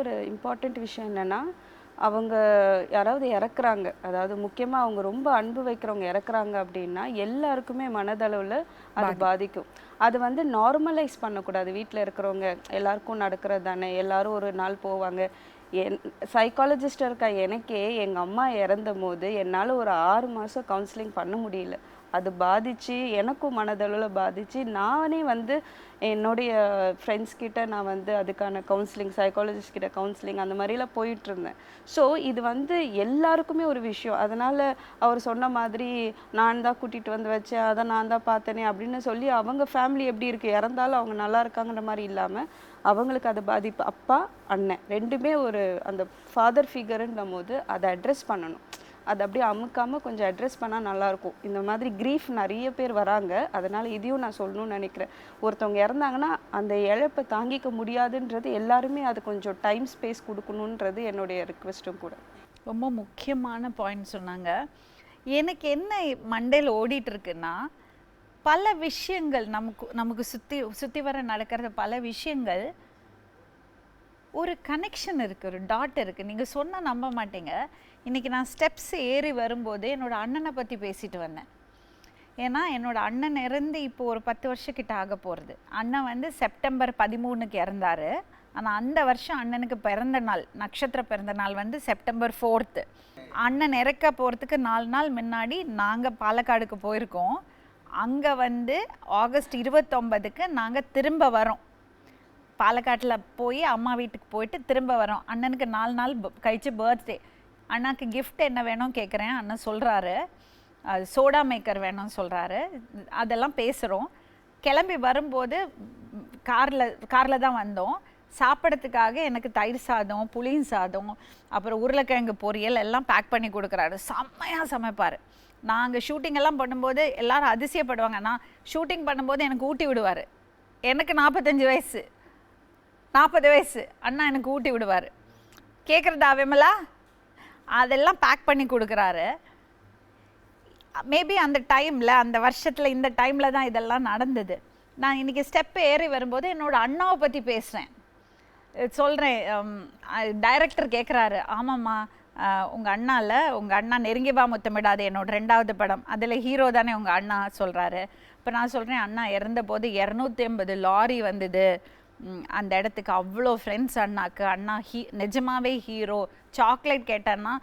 ஒரு இம்பார்ட்டண்ட் விஷயம் என்னன்னா அவங்க யாராவது இறக்குறாங்க. அதாவது முக்கியமாக அவங்க ரொம்ப அன்பு வைக்கிறவங்க இறக்குறாங்க அப்படின்னா எல்லாருக்குமே மனதளவில் அது பாதிக்கும். அது வந்து நார்மலைஸ் பண்ணக்கூடாது. வீட்டில் இருக்கிறவங்க எல்லாருக்கும் நடக்கிறது தானே. எல்லாரும் ஒரு நாள் போவாங்க. என் சைக்காலஜிஸ்ட் இருக்க எனக்கே எங்கள் அம்மா இறந்த போது என்னால் ஒரு ஆறு மாதம் கவுன்சிலிங் பண்ண முடியல. அது பாதிச்சு எனக்கும் மனதளவில் பாதிச்சு நானே வந்து என்னுடைய ஃப்ரெண்ட்ஸ் கிட்ட நான் வந்து அதுக்கான கவுன்சிலிங் சைக்காலஜிஸ்ட் கிட்ட கவுன்சிலிங் அந்த மாதிரிலாம் போயிட்டு இருந்தேன் ஸோ இது வந்து எல்லாருக்குமே ஒரு விஷயம். அதனால அவர் சொன்ன மாதிரி நான் தான் கூட்டிட்டு வந்து வச்சேன் அதை நான் தான் பார்த்தேனே அப்படின்னு சொல்லி அவங்க ஃபேமிலி எப்படி இருக்கு இறந்தாலும் அவங்க நல்லா இருக்காங்கன்ற மாதிரி இல்லாமல் அவங்களுக்கு அது பாதிப்பு. அப்பா அண்ணன் ரெண்டுமே ஒரு அந்த ஃபாதர் ஃபிகருன்னும் போது அதை அட்ரஸ் பண்ணணும். அதை அப்படியே அமுக்காமல் கொஞ்சம் அட்ரஸ் பண்ணால் நல்லாயிருக்கும். இந்த மாதிரி கிரீஃப் நிறைய பேர் வராங்க. அதனால் இதையும் நான் சொல்லணும்னு நினைக்கிறேன். ஒருத்தவங்க இறந்தாங்கன்னா அந்த இழப்பை தாங்கிக்க முடியாதுன்றது எல்லாருமே அது கொஞ்சம் டைம் ஸ்பேஸ் கொடுக்கணுன்றது என்னுடைய ரிக்வெஸ்ட்டும் கூட. ரொம்ப முக்கியமான பாயிண்ட் சொன்னாங்க. எனக்கு என்ன மண்டையில் ஓடிட்டு இருக்குன்னா பல விஷயங்கள் நமக்கு நமக்கு சுற்றி சுற்றி வர நடக்கிற பல விஷயங்கள் ஒரு கனெக்ஷன் இருக்குது ஒரு டாட் இருக்குது நீங்கள் சொன்னால் நம்ப மாட்டீங்க. இன்றைக்கி நான் ஸ்டெப்ஸ் ஏறி வரும்போது என்னோடய அண்ணனை பற்றி பேசிட்டு வந்தேன். ஏன்னா என்னோடய அண்ணன் இறந்து இப்போ ஒரு பத்து வருஷக்கிட்ட ஆக போகிறது அண்ணன் வந்து செப்டம்பர் பதிமூணுக்கு இறந்தாரு. ஆனால் அந்த வருஷம் அண்ணனுக்கு பிறந்த நாள் நட்சத்திர பிறந்த நாள் வந்து செப்டம்பர் ஃபோர்த்து அண்ணன் இறக்க போகிறதுக்கு நாலு நாள் முன்னாடி நாங்கள் பாலக்காடுக்கு போயிருக்கோம். அங்கே வந்து ஆகஸ்ட் இருபத்தொம்பதுக்கு நாங்கள் திரும்ப வரோம். பாலக்காட்டில் போய் அம்மா வீட்டுக்கு போயிட்டு திரும்ப வரோம். அண்ணனுக்கு நாலு நாள் கழிச்சு பர்த்டே அண்ணாக்கு கிஃப்ட் என்ன வேணும் கேட்குறேன் அண்ணன் சொல்கிறாரு சோடா மேக்கர் வேணும்னு சொல்கிறாரு அதெல்லாம் பேசுகிறோம் கிளம்பி வரும்போது காரில் காரில் தான் வந்தோம். சாப்பிட்றதுக்காக எனக்கு தயிர் சாதம் புளியும் சாதம் அப்புறம் உருளைக்கிழங்கு பொரியல் எல்லாம் பேக் பண்ணி கொடுக்குறாரு. செம்மையாக சமைப்பார். நாங்கள் ஷூட்டிங் எல்லாம் பண்ணும்போது எல்லாரும் அதிசயப்படுவாங்க. நான் ஷூட்டிங் பண்ணும்போது எனக்கு ஊட்டி விடுவார். எனக்கு நாற்பத்தஞ்சு வயசு. நாற்பது வயசு. அண்ணா எனக்கு ஊட்டி விடுவார். கேட்குறதா விமலா? அதெல்லாம் பேக் பண்ணி கொடுக்குறாரு. மேபி அந்த டைமில் அந்த வருஷத்தில் இந்த டைமில் தான் இதெல்லாம் நடந்தது. நான் இன்றைக்கி ஸ்டெப் ஏறி வரும்போது என்னோட அண்ணாவை பற்றி பேசுகிறேன் சொல்கிறேன் டைரக்டர் um, கேட்குறாரு ஆமாம்மா உங்கள் அண்ணால உங்கள் அண்ணா நெருங்கி வா முத்தமிடாது என்னோட ரெண்டாவது படம். அதில் ஹீரோ தானே உங்கள் அண்ணா சொல்கிறாரு இப்போ நான் சொல்கிறேன் அண்ணா இறந்த போது இரநூத்தி ஐம்பது லாரி வந்தது. அந்த இடத்துக்கு அவ்வளோ ஃப்ரெண்ட்ஸ் அண்ணாக்கு. அண்ணா ஹீ நிஜமாவே ஹீரோ சாக்லேட் கேட்டேன்னா